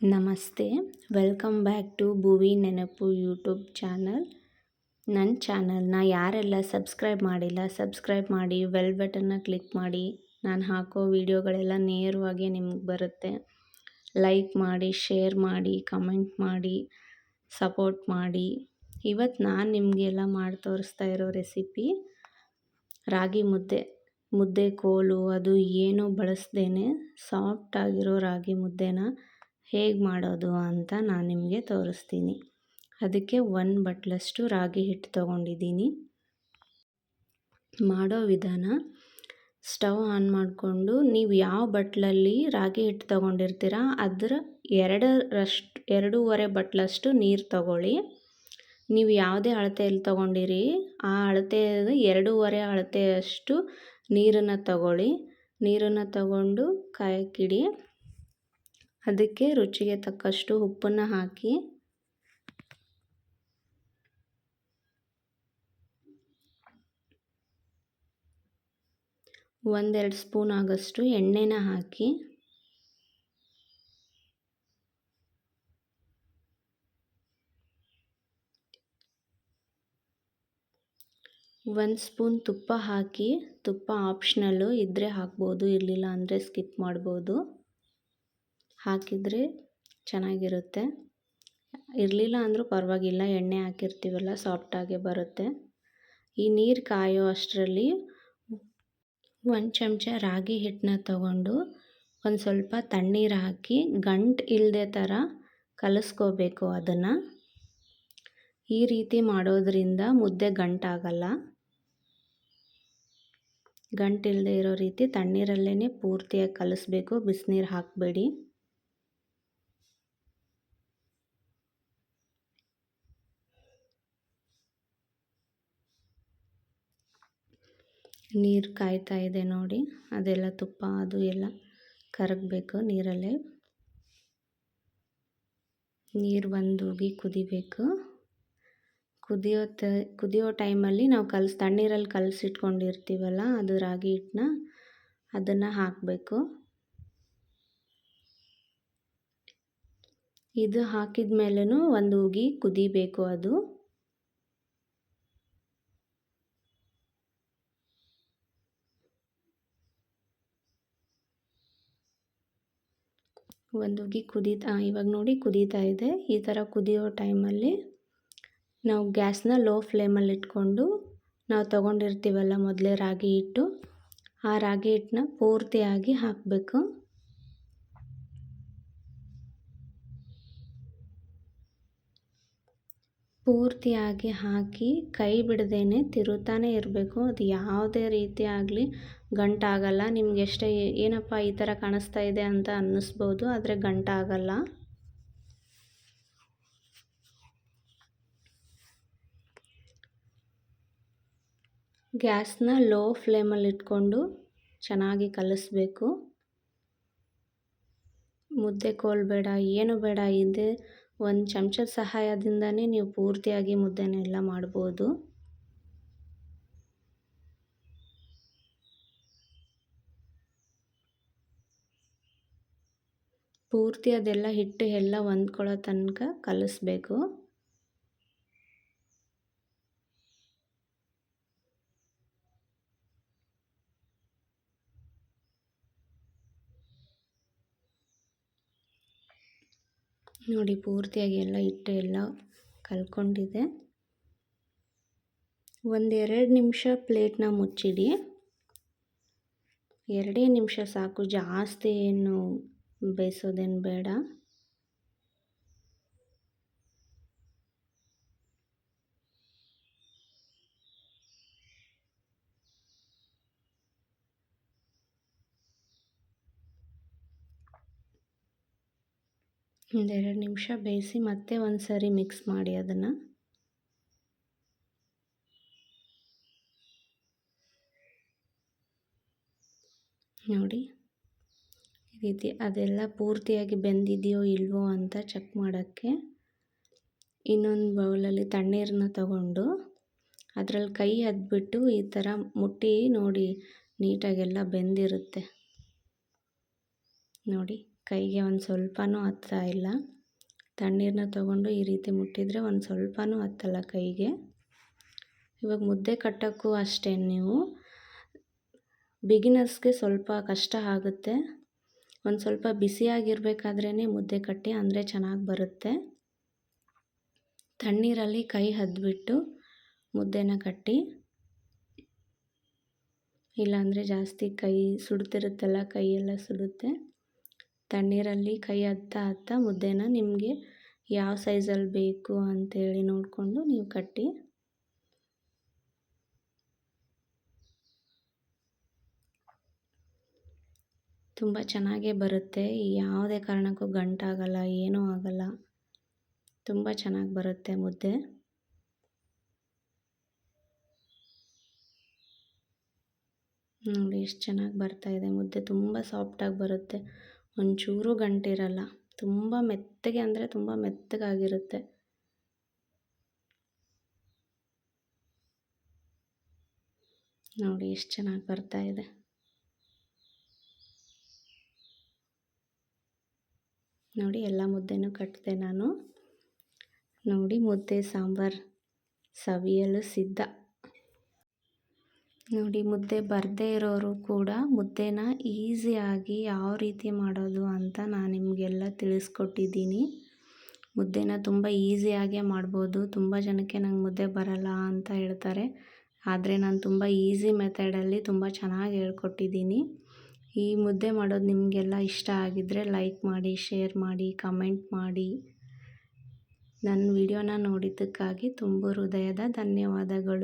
ನಮಸ್ತೆ. Welcome back to ಭುವಿ ನೆನಪು YouTube channel. ನನ್ನ ಚಾನಲ್ನ ಯಾರೆಲ್ಲ ಸಬ್ಸ್ಕ್ರೈಬ್ ಮಾಡಿಲ್ಲ, ಸಬ್ಸ್ಕ್ರೈಬ್ ಮಾಡಿ, ವೆಲ್ ಬಟನ್ನ ಕ್ಲಿಕ್ ಮಾಡಿ. ನಾನು ಹಾಕೋ ವಿಡಿಯೋಗಳೆಲ್ಲ ನೇರವಾಗಿ ನಿಮ್ಗೆ ಬರುತ್ತೆ. ಲೈಕ್ ಮಾಡಿ, ಶೇರ್ ಮಾಡಿ, ಕಮೆಂಟ್ ಮಾಡಿ, ಸಪೋರ್ಟ್ ಮಾಡಿ. ಇವತ್ತು ನಾನು ನಿಮಗೆಲ್ಲ ಮಾಡಿ ತೋರಿಸ್ತಾ ಇರೋ ರೆಸಿಪಿ ರಾಗಿ ಮುದ್ದೆ. ಮುದ್ದೆ ಕೋಲು, ಅದು ಏನೂ ಬಳಸ್ದೇ ಸಾಫ್ಟಾಗಿರೋ ರಾಗಿ ಮುದ್ದೆನ ಹೇಗೆ ಮಾಡೋದು ಅಂತ ನಾನು ನಿಮಗೆ ತೋರಿಸ್ತೀನಿ. ಅದಕ್ಕೆ ಒಂದು ಬಟ್ಲಷ್ಟು ರಾಗಿ ಹಿಟ್ಟು ತೊಗೊಂಡಿದ್ದೀನಿ. ಮಾಡೋ ವಿಧಾನ, ಸ್ಟವ್ ಆನ್ ಮಾಡಿಕೊಂಡು ನೀವು ಯಾವ ಬಟ್ಲಲ್ಲಿ ರಾಗಿ ಹಿಟ್ಟು ತೊಗೊಂಡಿರ್ತೀರ, ಅದರ ಎರಡರಷ್ಟು, ಎರಡೂವರೆ ಬಟ್ಲಷ್ಟು ನೀರು ತಗೊಳ್ಳಿ. ನೀವು ಯಾವುದೇ ಅಳತೆಯಲ್ಲಿ ತೊಗೊಂಡಿರಿ, ಆ ಅಳತೆ ಎರಡೂವರೆ ಅಳತೆಯಷ್ಟು ನೀರನ್ನು ತಗೊಳ್ಳಿ. ನೀರನ್ನು ತಗೊಂಡು ಕಾಯಕ್ಕಿಡಿ ಅದಕ್ಕೆ ರುಚಿಗೆ ತಕ್ಕಷ್ಟು ಉಪ್ಪನ್ನು ಹಾಕಿ ಒಂದೆರಡು ಸ್ಪೂನ್ ಆಗಷ್ಟು ಎಣ್ಣೆನ ಹಾಕಿ ಒಂದು ಸ್ಪೂನ್ ತುಪ್ಪ ಹಾಕಿ ತುಪ್ಪ ಆಪ್ಷನಲ್ಲು ಇದ್ದರೆ ಹಾಕ್ಬೋದು, ಇರಲಿಲ್ಲ ಅಂದರೆ ಸ್ಕಿಪ್ ಮಾಡ್ಬೋದು. ಹಾಕಿದರೆ ಚೆನ್ನಾಗಿರುತ್ತೆ. ಇರಲಿಲ್ಲ ಅಂದರೂ ಪರವಾಗಿಲ್ಲ, ಎಣ್ಣೆ ಹಾಕಿರ್ತೀವಲ್ಲ ಸಾಫ್ಟಾಗೆ ಬರುತ್ತೆ. ಈ ನೀರು ಕಾಯೋ ಅಷ್ಟರಲ್ಲಿ ಒಂದು ಚಮಚ ರಾಗಿ ಹಿಟ್ಟನ್ನ ತಗೊಂಡು ಒಂದು ಸ್ವಲ್ಪ ತಣ್ಣೀರು ಹಾಕಿ ಗಂಟು ಇಲ್ಲದೆ ಥರ ಕಲಿಸ್ಕೋಬೇಕು ಅದನ್ನು. ಈ ರೀತಿ ಮಾಡೋದ್ರಿಂದ ಮುದ್ದೆ ಗಂಟಾಗಲ್ಲ. ಗಂಟಿಲ್ಲದೆ ಇರೋ ರೀತಿ ತಣ್ಣೀರಲ್ಲೇ ಪೂರ್ತಿಯಾಗಿ ಕಲಿಸ್ಬೇಕು, ಬಿಸಿನೀರು ಹಾಕಬೇಡಿ. ನೀರು ಕಾಯ್ತಾ ಇದೆ ನೋಡಿ. ಅದೆಲ್ಲ ತುಪ್ಪ, ಅದು ಎಲ್ಲ ಕರಗಬೇಕು ನೀರಲ್ಲೇ. ನೀರು ಉಗಿ ಕುದಿಬೇಕು. ಕುದಿಯೋ ತ, ಕುದಿಯೋ ಟೈಮಲ್ಲಿ ನಾವು ಕಲ್ಸಿ, ತಣ್ಣೀರಲ್ಲಿ ಕಲಸಿಟ್ಕೊಂಡಿರ್ತೀವಲ್ಲ ಅದು ರಾಗಿ ಹಿಟ್ಟನ್ನ ಅದನ್ನು ಹಾಕಬೇಕು. ಇದು ಹಾಕಿದ ಮೇಲೂ ಒಂದು ಉಗಿ ಕುದಿಬೇಕು ಅದು. ಒಂದು ಉಗಿ ಕುದೀತಾ, ಇವಾಗ ನೋಡಿ ಕುದೀತಾ ಇದೆ. ಈ ಥರ ಕುದಿಯೋ ಟೈಮಲ್ಲಿ ನಾವು ಗ್ಯಾಸ್ನ ಲೋ ಫ್ಲೇಮಲ್ಲಿ ಇಟ್ಕೊಂಡು ನಾವು ತೊಗೊಂಡಿರ್ತೀವಲ್ಲ ಮೊದಲೇ ರಾಗಿ ಹಿಟ್ಟು, ಆ ರಾಗಿ ಹಿಟ್ಟನ್ನ ಪೂರ್ತಿಯಾಗಿ ಹಾಕಬೇಕು. ಪೂರ್ತಿಯಾಗಿ ಹಾಕಿ ಕೈ ಬಿಡದೇನೆ ತಿರುತ್ತಾನೆ ಇರಬೇಕು. ಅದು ಯಾವುದೇ ರೀತಿ ಆಗಲಿ ಗಂಟಾಗಲ್ಲ. ನಿಮ್ಗೆ ಎಷ್ಟೇ ಏನಪ್ಪ ಈ ಥರ ಕಾಣಿಸ್ತಾ ಇದೆ ಅಂತ ಅನ್ನಿಸ್ಬೋದು, ಆದರೆ ಗಂಟಾಗಲ್ಲ. ಗ್ಯಾಸ್ನ ಲೋ ಫ್ಲೇಮಲ್ಲಿ ಇಟ್ಕೊಂಡು ಚೆನ್ನಾಗಿ ಕಲಿಸ್ಬೇಕು. ಮುದ್ದೆ ಕೋಲ್ಬೇಡ, ಏನು ಬೇಡ, ಇದೆ ಒಂದು ಚಮಚದ ಸಹಾಯದಿಂದನೇ ನೀವು ಪೂರ್ತಿಯಾಗಿ ಮುದ್ದೆನೆಲ್ಲ ಮಾಡ್ಬೋದು. ಪೂರ್ತಿ ಅದೆಲ್ಲ ಹಿಟ್ಟು ಎಲ್ಲ ಹೊಂದ್ಕೊಳ್ಳೋ ತನಕ ಕಲಿಸ್ಬೇಕು. ನೋಡಿ, ಪೂರ್ತಿಯಾಗಿ ಎಲ್ಲ ಹಿಟ್ಟು ಎಲ್ಲ ಕಲ್ಕೊಂಡಿದೆ. ಒಂದೆರಡು ನಿಮಿಷ ಪ್ಲೇಟ್ನ ಮುಚ್ಚಿಡಿ. ಎರಡೇ ನಿಮಿಷ ಸಾಕು. ಜಾಸ್ತಿ ಏನು ಬೇಯಿಸೋದೇನು ಬೇಡ. ಒಂದೆರಡು ನಿಮಿಷ ಬೇಯಿಸಿ ಮತ್ತೆ ಒಂದು ಸರಿ ಮಿಕ್ಸ್ ಮಾಡಿ ಅದನ್ನು. ನೋಡಿ, ಈ ರೀತಿ ಅದೆಲ್ಲ ಪೂರ್ತಿಯಾಗಿ ಬೆಂದಿದೆಯೋ ಇಲ್ವೋ ಅಂತ ಚೆಕ್ ಮಾಡೋಕ್ಕೆ ಇನ್ನೊಂದು ಬೌಲಲ್ಲಿ ತಣ್ಣೀರನ್ನ ತಗೊಂಡು ಅದರಲ್ಲಿ ಕೈ ಅದ್ಬಿಟ್ಟು ಈ ಥರ ಮುಟ್ಟಿ ನೋಡಿ, ನೀಟಾಗೆಲ್ಲ ಬೆಂದಿರುತ್ತೆ. ನೋಡಿ. ಕೈಗೆ ಒಂದು ಸ್ವಲ್ಪನೂ ಹತ್ತಾ ಇಲ್ಲ. ತಣ್ಣೀರನ್ನ ತಗೊಂಡು ಈ ರೀತಿ ಮುಟ್ಟಿದರೆ ಒಂದು ಸ್ವಲ್ಪನೂ ಹತ್ತಲ್ಲ ಕೈಗೆ. ಇವಾಗ ಮುದ್ದೆ ಕಟ್ಟೋಕ್ಕೂ ಅಷ್ಟೇ ನೀವು. ಬಿಗಿನರ್ಸ್ಗೆ ಸ್ವಲ್ಪ ಕಷ್ಟ ಆಗುತ್ತೆ. ಒಂದು ಸ್ವಲ್ಪ ಬಿಸಿಯಾಗಿರಬೇಕಾದ್ರೇ ಮುದ್ದೆ ಕಟ್ಟಿ ಅಂದರೆ ಚೆನ್ನಾಗಿ ಬರುತ್ತೆ. ತಣ್ಣೀರಲ್ಲಿ ಕೈ ಹದ್ಬಿಟ್ಟು ಮುದ್ದೆನ ಕಟ್ಟಿ. ಇಲ್ಲಾಂದರೆ ಜಾಸ್ತಿ ಕೈ ಸುಡ್ತಿರುತ್ತಲ್ಲ, ಕೈಯೆಲ್ಲ ಸುಡುತ್ತೆ. ತಣ್ಣೀರಲ್ಲಿ ಕೈ ಹತ್ತ ಹತ್ತ ಮುದ್ದೆನ ನಿಮಗೆ ಯಾವ ಸೈಜಲ್ಲಿ ಬೇಕು ಅಂತೇಳಿ ನೋಡಿಕೊಂಡು ನೀವು ಕಟ್ಟಿ. ತುಂಬ ಚೆನ್ನಾಗೇ ಬರುತ್ತೆ. ಯಾವುದೇ ಕಾರಣಕ್ಕೂ ಗಂಟಾಗಲ್ಲ, ಏನೂ ಆಗಲ್ಲ. ತುಂಬ ಚೆನ್ನಾಗಿ ಬರುತ್ತೆ ಮುದ್ದೆ. ನೋಡಿ, ಎಷ್ಟು ಚೆನ್ನಾಗಿ ಬರ್ತಾ ಇದೆ. ಮುದ್ದೆ ತುಂಬ ಸಾಫ್ಟಾಗಿ ಬರುತ್ತೆ. ಒಂಚೂರು ಗಂಟಿರಲ್ಲ ತುಂಬ ಮೆತ್ತಗೆ ಅಂದರೆ ತುಂಬ ಮೆತ್ತಗಾಗಿರುತ್ತೆ. ನೋಡಿ ಎಷ್ಟು ಚೆನ್ನಾಗಿ ಬರ್ತಾ ಇದೆ. ನೋಡಿ ಎಲ್ಲ ಮುದ್ದೆನೂ ಕಟ್ಟಿದೆ ನಾನು. ನೋಡಿ ಮುದ್ದೆ ಸಾಂಬಾರು. ಸವಿಯಲು ಸಿದ್ಧ. ನೋಡಿ, ಮುದ್ದೆ ಬರದೇ ಇರೋರು ಕೂಡ ಮುದ್ದೆನ ಈಸಿಯಾಗಿ ಯಾವ ರೀತಿ ಮಾಡೋದು ಅಂತ ನಾನು ನಿಮಗೆಲ್ಲ ತಿಳಿಸ್ಕೊಟ್ಟಿದ್ದೀನಿ. ಮುದ್ದೆನ ತುಂಬ ಈಸಿಯಾಗೇ ಮಾಡ್ಬೋದು. ತುಂಬ ಜನಕ್ಕೆ ನಂಗೆ ಮುದ್ದೆ ಬರಲ್ಲ ಅಂತ ಹೇಳ್ತಾರೆ. ಆದರೆ ನಾನು ತುಂಬ ಈಸಿ ಮೆಥಡಲ್ಲಿ ತುಂಬ ಚೆನ್ನಾಗಿ ಹೇಳ್ಕೊಟ್ಟಿದ್ದೀನಿ. ಈ ಮುದ್ದೆ ಮಾಡೋದು ನಿಮಗೆಲ್ಲ ಇಷ್ಟ ಆಗಿದ್ದರೆ ಲೈಕ್ ಮಾಡಿ ಶೇರ್ ಮಾಡಿ ಕಮೆಂಟ್ ಮಾಡಿ. ನನ್ನ ವಿಡಿಯೋನ ನೋಡಿದ್ದಕ್ಕಾಗಿ ತುಂಬ ಹೃದಯದ ಧನ್ಯವಾದಗಳು.